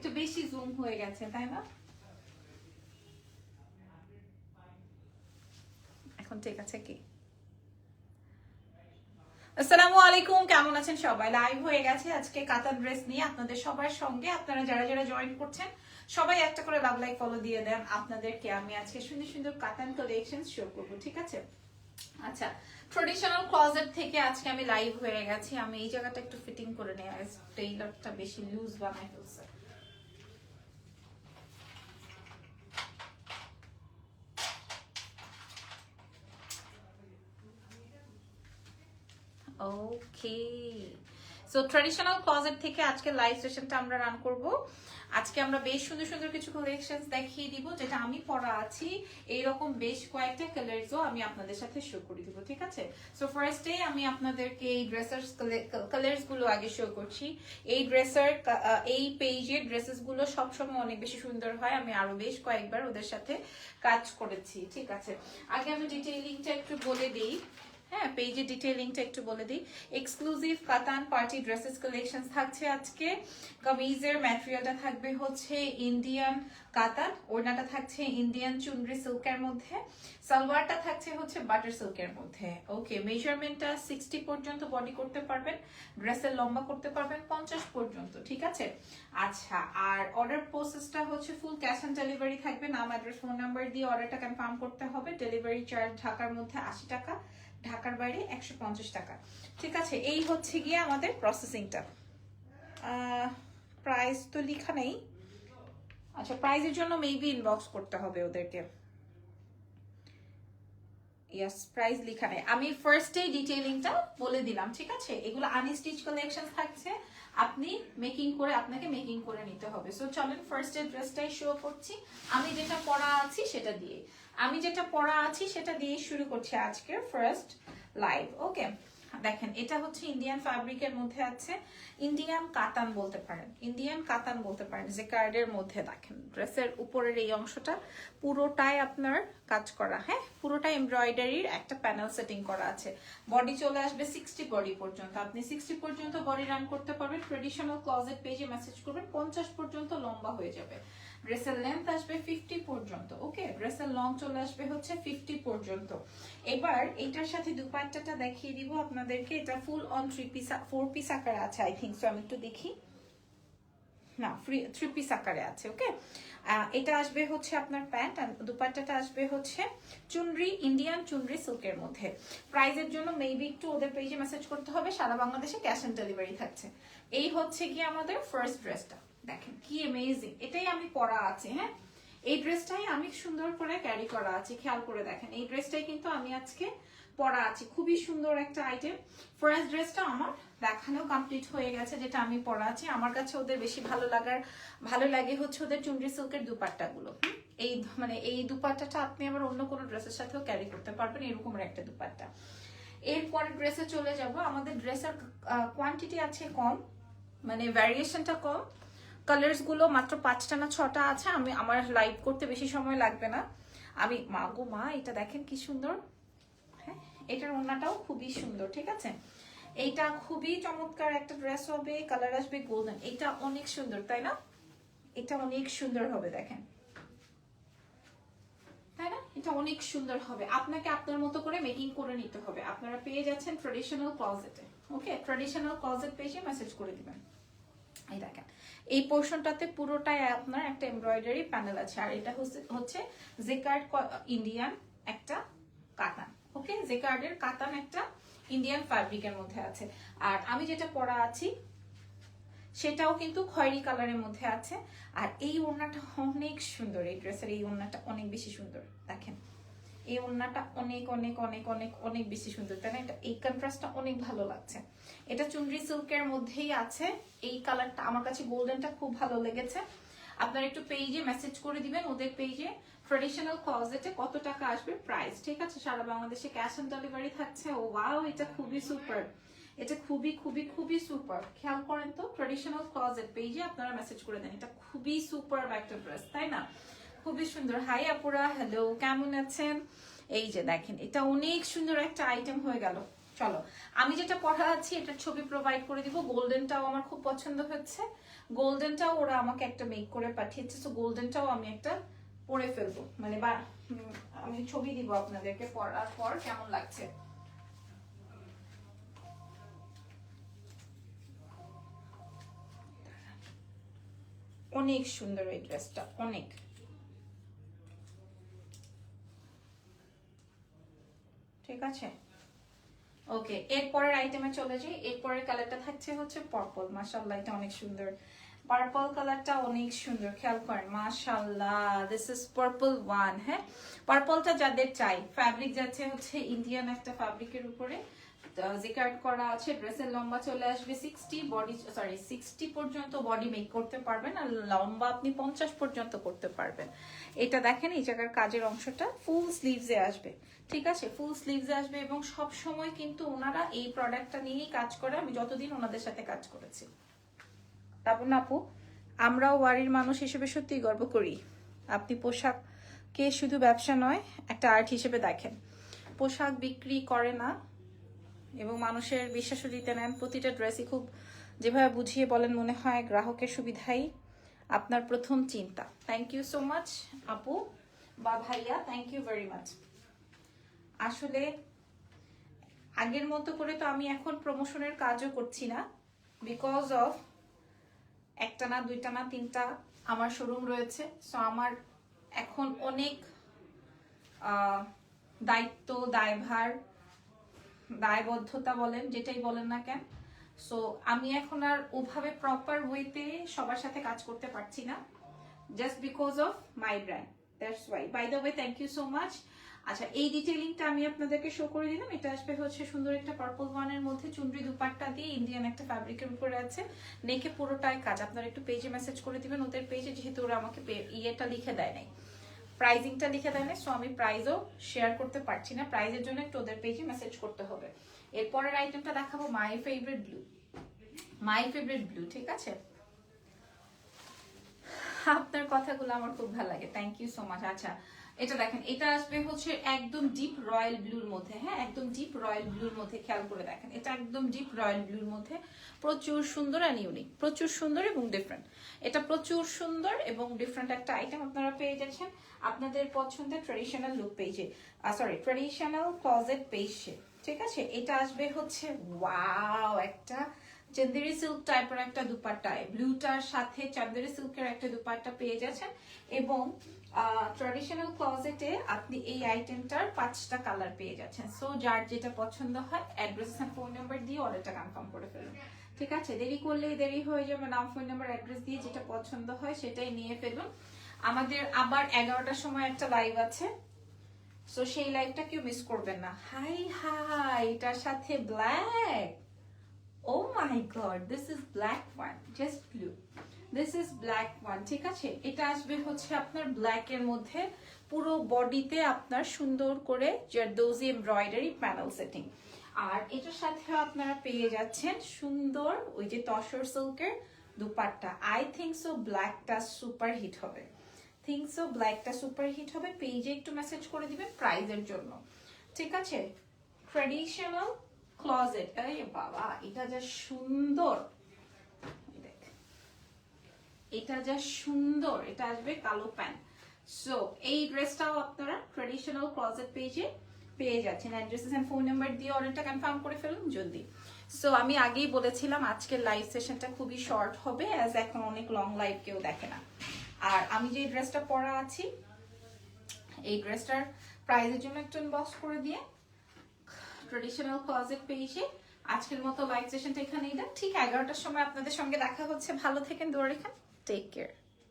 একটু বেশি জুম হয়ে গেছে, তাই না? এখন ঠিক আছে কি? আসসালামু আলাইকুম, কেমন আছেন সবাই? লাইভ হয়ে গেছে আজকে কাতার ড্রেস নিয়ে আপনাদের সবার সঙ্গে। আপনারা যারা যারা জয়েন করছেন, সবাই একটা করে লাভ লাইক ফলো দিয়ে দেন আপনাদেরকে। আমি আজকে সুন্দর সুন্দর কাতান কালেকশন শো করব, ঠিক আছে? আচ্ছা ট্রেডিশনাল ক্লজেট থেকে আজকে আমি লাইভ হয়ে গেছি। আমি এই জায়গাটা একটু ফিটিং করে নেই টেইলারটা বেশি লুজ বানাই ফেলছে। ওকে সো ট্র্যাডিশনাল ক্লজেট থেকে আজকে লাইভ সেশনটা আমরা রান করব। আজকে আমরা বেশ সুন্দর সুন্দর কিছু কালেকশনস দেখিয়ে দিব, যেটা আমি পরা আছি। এইরকম বেশ কয়েকটা কালারসও আমি আপনাদের সাথে শো করে দিব, ঠিক আছে? সো ফার্স্টে আমি আপনাদেরকে এই ড্রেসার্স কালার্সগুলো আগে শো করছি। এই ড্রেসার এই পেজের ড্রেসেসগুলো সবসময় অনেক বেশি সুন্দর হয়। আমি আরও বেশ কয়েকবার ওদের সাথে কাজ করেছি, ঠিক আছে? আগে আমি ডিটেইলিংটা একটু বলে দিই। হ্যাঁ পেজের ডিটেইলিংটা একটু বলে দিই। এক্সক্লুসিভ কাতান পার্টি ড্রেসেস কালেকশন থাকছে আজকে। কামিজের ম্যাটেরিয়ালটা থাকবে হচ্ছে ইন্ডিয়ান কাতান ওড়নাটা থাকছে ইন্ডিয়ান চুনরি সিল্কের মধ্যে। সালোয়ারটা থাকছে হচ্ছে বাটার সিল্কের মধ্যে। ওকে মেজারমেন্টটা সিক্সটি পর্যন্ত বডি করতে পারবেন ড্রেসের লম্বা করতে পারবেন, পঞ্চাশ পর্যন্ত, ঠিক আছে? আচ্ছা আর অর্ডার প্রসেসটা হচ্ছে ফুল ক্যাশ অন ডেলিভারি থাকবে। নাম অ্যাড্রেস ফোন নাম্বার দিয়ে অর্ডারটা কনফার্ম করতে হবে। ডেলিভারি চার্জ ঢাকার মধ্যে আশি টাকা। ঢাকার বাইরে একশো পঞ্চাশ টাকা। ঠিক আছে, এই হচ্ছে গিয়ে আমাদের প্রসেসিংটা প্রাইস তো লেখা নেই। আচ্ছা প্রাইজের জন্য মেবি ইনবক্স করতে হবে ওদেরকে। ইয়াস নেই। আমি ফার্স্টে ডিটেইলিংটা বলে দিলাম, ঠিক আছে? এগুলো আনস্টিচ কালেকশন থাকছে। আপনি মেকিং করে, আপনাকে মেকিং করে নিতে হবে। সো চলেন ফার্স্ট ড্রেসটাই শো করছি। আমি যেটা পরা আছি সেটা দিয়ে। আমি যেটা পড়া আছি, সেটা দিয়ে শুরু করছি আজকের ফার্স্ট লাইভ ওকে দেখেন, এটা হচ্ছে ইন্ডিয়ান ফ্যাব্রিকের মধ্যে আছে। ইন্ডিয়ান কাতান বলতে পারেন। ইন্ডিয়ান কাতান বলতে পারেন যে কার্ডের মধ্যে, দেখেন ড্রেসের উপরের এই অংশটা পুরোটাই আপনার কাজ করা হ্যাঁ? পুরোটাই এমব্রয়ডারির একটা প্যানেল সেটিং করা আছে। বডি চলে আসবে সিক্সটি বডি পর্যন্ত। আপনি সিক্সটি পর্যন্ত বডি রান করতে পারবেন। ট্রেডিশনাল ক্লজেট পেজে মেসেজ করবেন, পঞ্চাশ পর্যন্ত লম্বা হয়ে যাবে। ড্রেসের লেন্থ আসবে ফিফটি পর্যন্ত ওকে ড্রেসের লং চলে আসবে হচ্ছে ফিফটি পর্যন্ত। এবার এটার সাথে দুপাট্টাটা দেখিয়ে দিব আপনাদেরকে। এটা full on three piece four piece আকারে আছে আই থিঙ্ক সো আমি একটু দেখি। না থ্রি পিস আকারে আছে ওকে এটা আসবে হচ্ছে আপনার প্যান্ট আর দুপাট্টাটা আসবে হচ্ছে চুনরি ইন্ডিয়ান চুনরি সিল্কের মধ্যে। প্রাইজের জন্য মেবি একটু ওদের পেজে মেসেজ করতে হবে, সারা বাংলাদেশে ক্যাশ অন ডেলিভারি থাকছে। এই হচ্ছে কি আমাদের ফার্স্ট ড্রেসটা দেখেন, কি অ্যামেজিং এটাই আমি পরা আছে হ্যাঁ? এই ড্রেসটাই আমি সুন্দর করে ক্যারি করা আছে, খেয়াল করে দেখেন। এই ড্রেসটাই কিন্তু আমি আজকে পরা আছে। খুবই সুন্দর একটা আইটেম ফার্স্ট ড্রেসটা আমার দেখানো কমপ্লিট হয়ে গেছে, যেটা আমি পরা আছি। আমার কাছে ওদের বেশি ভালো লাগার, ভালো লাগে হচ্ছে ওদের চুনরি সিল্কের দুপাট্টাগুলো? এই মানে এই দুপাট্টাটা আপনি আবার অন্য কোনো ড্রেসের সাথেও ক্যারি করতে পারবেন, এরকমের একটা দুপাট্টা। এরপরে ড্রেসে চলে যাব। আমাদের ড্রেসের কোয়ান্টিটি আছে কম মানে ভ্যারিয়েশনটা কম। কালার্সগুলো মাত্র পাঁচটা না ছটা আছে, আমি আমার লাইভ করতে বেশি সময় লাগবে না। আমি, মা গো, মা, এটা দেখেন কি সুন্দর। হ্যাঁ এটার ওড়নাটাও খুবই সুন্দর, ঠিক আছে? এইটা খুবই চমৎকার একটা ড্রেস হবে কালার আসবে গোল্ডেন এটা অনেক সুন্দর, তাই না? এটা অনেক সুন্দর হবে, দেখেন। তাই না? এটা অনেক সুন্দর হবে। আপনাকে আপনার মতো করে মেকিং করে নিতে হবে। আপনারা পেয়ে যাচ্ছেন ট্রেডিশনাল ক্লজেটে ওকে ট্রেডিশনাল ক্লজেট পেজে মেসেজ করে দিবেন। এই দেখেন, এই পোর্শনটাতে পুরোটাই আপনার একটা এমব্রয়ডারি প্যানেল আছে, আর এটা হচ্ছে জেকার্ড ইন্ডিয়ান একটা কাতান ওকে জেকার্ডের কাতান একটা ইন্ডিয়ান ফ্যাব্রিকের মধ্যে আছে। আর আমি যেটা পরা আছি, সেটাও কিন্তু খয়েরি কালারের মধ্যে আছে, আর এই ওড়নাটা অনেক সুন্দর, এই ড্রেসের এই ওড়নাটা অনেক বেশি সুন্দর, দেখেন। এই ওড়নাটা অনেক অনেক অনেক অনেক অনেক বেশি সুন্দর, তাই না? এটা, এই কন্ট্রাস্টটা অনেক ভালো লাগছে। এটা চুনরি সিল্কের মধ্যেই আছে। এই কালারটা আমার কাছে গোল্ডেনটা খুব ভালো লেগেছে। আপনারা একটু পেজে মেসেজ করে দিবেন ওদের পেজে ট্রেডিশনাল ক্লজেটে কত টাকা আসবে? প্রাইস ঠিক আছে? সারা বাংলাদেশে ক্যাশ অন ডেলিভারি থাকছে। ও ওয়াও এটা খুবই সুপার এটা খুবই খুবই খুবই সুপার খেয়াল করেন তো ট্রেডিশনাল ক্লজেট পেজে আপনারা মেসেজ করে দেন। এটা খুবই সুপার একটা ড্রেস তাই না? খুবই সুন্দর। হাই আপুরা হ্যালো কেমন আছেন? এই যে দেখেন, এটা অনেক সুন্দর একটা আইটেম হয়ে গেল। চলো, আমি যেটা পড়া আছি এটার ছবি প্রোভাইড করে দিব। গোল্ডেনটাও আমার খুব পছন্দ হচ্ছে। গোল্ডেনটাও ওরা আমাকে একটা মেক করে পাঠিয়েছে। তো গোল্ডেনটাও আমি একটা পরে ফেলব। মানে বা আমি ছবি দিব আপনাদেরকে পড়ার পর, কেমন লাগছে? অনেক সুন্দর এই ড্রেসটা অনেক ঠিক আছে ওকে এরপরের আইটেমে চলে যাই। এরপরের কালারটা থাকছে হচ্ছে পার্পল মাশাআল্লাহ, এটা অনেক সুন্দর। পার্পল কালারটা অনেক সুন্দর, খেয়াল করেন। মাশাল্লাহ দিস ইজ পার্পল ওয়ান হ্যাঁ? পার্পলটা যাদের চাই ফ্যাব্রিক যাচ্ছে হচ্ছে ইন্ডিয়ান একটা ফ্যাব্রিকের উপরে। জিকার্ড করা আছে ড্রেসের লম্বা চলে আসবে সিক্সটি বডি সরি সিক্সটি পর্যন্ত বডি মেক করতে পারবেন আর লম্বা আপনি পঞ্চাশ পর্যন্ত করতে পারবেন। এটা দেখেন, এই জায়গার কাজের অংশটা ফুল স্লিভসে আসবে। ঠিক আছে? ফুল স্লিভসে আসবে এবং সব সময় কিন্তু ওনারা এই প্রোডাক্টটা নিয়েই কাজ করে। আমি যতদিন ওনাদের সাথে কাজ করেছি। তারপর না আপু, আমরাও বাড়ির মানুষ হিসেবে সত্যিই গর্ব করি। আপনি পোশাককে শুধু ব্যবসা নয়, একটা আর্ট হিসেবে দেখেন। পোশাক বিক্রি করে না এবং মানুষের বিশ্বাসও দিতে নেন। প্রতিটা ড্রেসই খুব যেভাবে বুঝিয়ে বলেন মনে হয় গ্রাহকের সুবিধাই আপনার প্রথম চিন্তা। থ্যাংক ইউ সো মাচ আপু বা ভাইয়া থ্যাংক ইউ ভেরি মাচ আসলে আগের মতো করে তো আমি এখন প্রমোশনের কাজও করছি না। বিকজ অফ একটা না দুইটা না তিনটা আমার শোরুম রয়েছে। সো আমার এখন অনেক দায়িত্ব, দায়ভার দায়বদ্ধতা বলেন, যেটাই বলেন না কেন। সো আমি এখন আর ওভাবে প্রপার ওয়েতে সবার সাথে কাজ করতে পারছি না just because of my brand that's why by the way thank you so much আচ্ছা এই ডিটেলিংটা আমি আপনাদেরকে শো করে দিলাম। এটা আসবে হচ্ছে সুন্দর একটা পার্পল ওয়ানের মধ্যে, চুনরি দুপাট্টা দিয়ে ইন্ডিয়ান একটা ফ্যাব্রিকের উপরে আছে। নেকে পুরোটাই কাজ। আপনারা একটু পেজে মেসেজ করে দিবেন, ওদের পেজে যেহেতু ওরা আমাকে ইয়েটা লিখে দেয় নাই। প্রাইজিংটা লিখে দেন সো আমি প্রাইজও শেয়ার করতে পারছি না। প্রাইজের জন্য একটু ওদের পেজে মেসেজ করতে হবে। এরপরের আইটেমটা দেখাবো my favourite blue my favourite blue ঠিক আছে? আপনার কথাগুলো আমার খুব ভালো লাগে। থ্যাংক ইউ সো মাচ আচ্ছা এটা দেখেন, এটা আসবে হচ্ছে একদম ডিপ রয়্যাল ব্লুর মধ্যে হ্যাঁ? একদম ডিপ রয়্যাল ব্লুর মধ্যে খেয়াল করে দেখেন। এটা একদম ডিপ রয়্যাল ব্লুর মধ্যে। প্রচুর সুন্দর অ্যান্ড ইউনিক প্রচুর সুন্দর এবং ডিফারেন্ট এটা প্রচুর সুন্দর এবং ডিফারেন্ট একটা আইটেম আপনারা পেয়ে যাচ্ছেন আপনাদের পছন্দের ট্রেডিশনাল লুক পেজে সরি ট্রেডিশনাল ক্লজেট পেজে ঠিক আছে? এটা আসবে হচ্ছে ওয়াও একটা চন্দেরি সিল্ক টাইপের একটা দুপাট্টায়। ব্লুটার সাথে চান্দেরি সিল্কের একটা দুপাট্টা পেয়ে যাচ্ছেন এবং ট্র্যাডিশনাল ক্লজেটে আপনি এই আইটেমটার পাঁচটা কালার পেয়ে যাচ্ছেন। সো যার যেটা পছন্দ হয় অ্যাড্রেস আর ফোন নাম্বার দিয়ে অর্ডারটা কনফার্ম করে ফেলুন। ঠিক আছে? দেরি করলেই দেরি হয়ে যাবে নাম ফোন নাম্বার অ্যাড্রেস দিয়ে যেটা পছন্দ হয়, সেটাই নিয়ে ফেলুন। আমাদের আবার এগারোটার সময় একটা লাইভ আছে। সো সেই লাইভটা কেউ মিস করবেন না। হাই হাই এটার সাথে black oh my god this is black one just blue this is black one ঠিক আছে? এটা আসবে হচ্ছে আপনার ব্ল্যাক এর মধ্যে পুরো বডিতে আপনার সুন্দর করে জারদোজি এমব্রয়ডারি প্যানেল সেটিং। আর এটার সাথে আপনারা পেয়ে যাচ্ছেন সুন্দর ওই যে তসর সিল্কের দুপাট্টা। আই থিঙ্ক সো ব্ল্যাকটা সুপার হিট হবে। থিঙ্ক সো ব্ল্যাকটা সুপার হিট হবে। পেজে একটু মেসেজ করে দিবেন প্রাইজের জন্য। ঠিক আছে? ট্রেডিশনাল ক্লজেট আরে বাবা, এটা যা সুন্দর। এটা যা সুন্দর, এটা আসবে কালো প্যান্ট। সো এই ড্রেসটাও আপনারা ট্রেডিশনাল ক্লজেট পেজে পেয়ে যাচ্ছেন। অ্যাড্রেসেস এন্ড ফোন নাম্বার দিয়ে অর্ডারটা কনফার্ম করে ফেলুন জলদি। সো আমি আগেই বলেছিলাম, আজকের লাইভ সেশনটা খুবই শর্ট হবে অ্যাজ এখন অনেক লং লাইভ কেউ দেখে না। আর আমি যে ড্রেসটা পরা আছি, এই ড্রেসটার প্রাইজের জন্য একটু বক্স করে দিয়ে ট্রেডিশনাল ক্লজেট পেজে আজকের মতো লাইভ সেশনটা এখানেই দেন। ঠিক এগারোটার সময় আপনাদের সঙ্গে দেখা হচ্ছে। ভালো থেকেন দৌড়ে খান টেক কেয়ার